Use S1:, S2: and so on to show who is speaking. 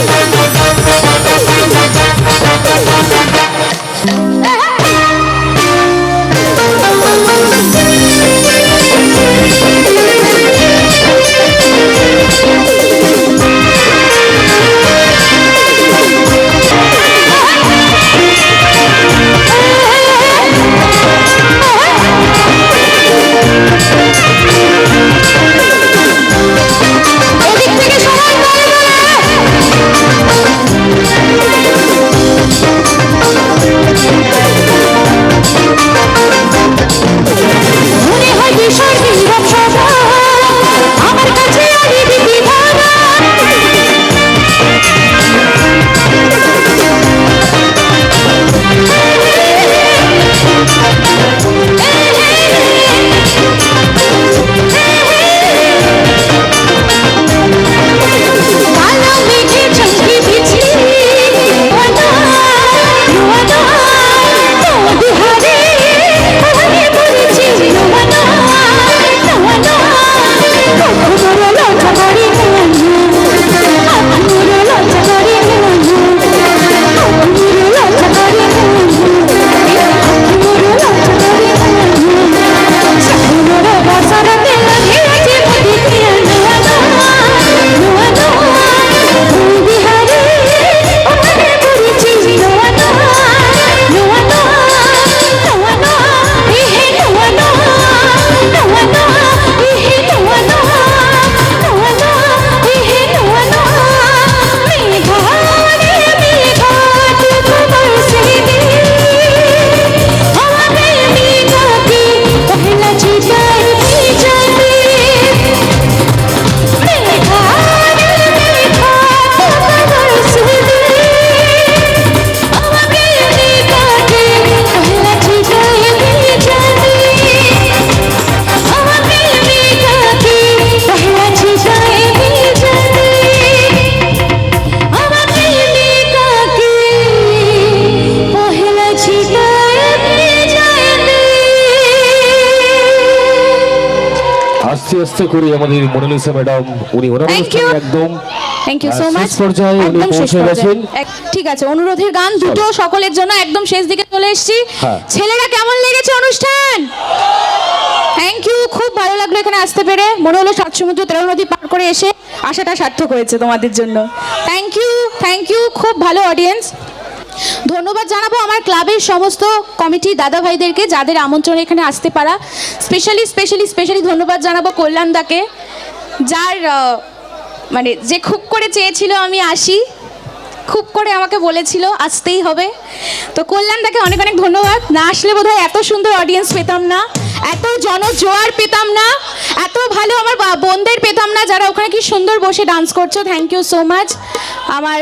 S1: Hey. Yeah. আস্তে আস্তে করে আমাদের মোনালিসা ম্যাডাম উনি ওনার. একদম
S2: থ্যাংক ইউ সো মাচ
S1: পর্যায়ে উনি পৌঁছে গেছেন।
S2: ঠিক আছে অনুরোধের গান দুটো সকলের জন্য একদম শেষ দিকে চলে এসেছি।
S1: হ্যাঁ।
S2: ছেলেরা কেমন লেগেছে অনুষ্ঠান? থ্যাংক ইউ খুব ভালো লাগল এখানে আসতে পেরে। মনে হলো সাত সমুদ্র তেরো নদী পার করে এসে আশাটা সার্থক হয়েছে তোমাদের জন্য। থ্যাংক ইউ থ্যাংক ইউ খুব ভালো অডিয়েন্স ধন্যবাদ জানাব আমার ক্লাবের সমস্ত কমিটি দাদা ভাইদেরকে যাদের আমন্ত্রণে এখানে আসতে পারা। স্পেশালি স্পেশালি স্পেশালি ধন্যবাদ জানাব কল্যাণদাকে যার মানে যে খুব করে চেয়েছিল আমি আসি, খুব করে আমাকে বলেছিল আসতেই হবে। তো কল্যাণদাকে অনেক অনেক ধন্যবাদ। না আসলে বোধহয় এত সুন্দর অডিয়েন্স পেতাম না, এত জনজোয়ার পেতাম না, এত ভালো আমার বোনদের পেতাম না, যারা ওখানে কি সুন্দর বসে ডান্স করছ। থ্যাংক ইউ সো মাচ আমার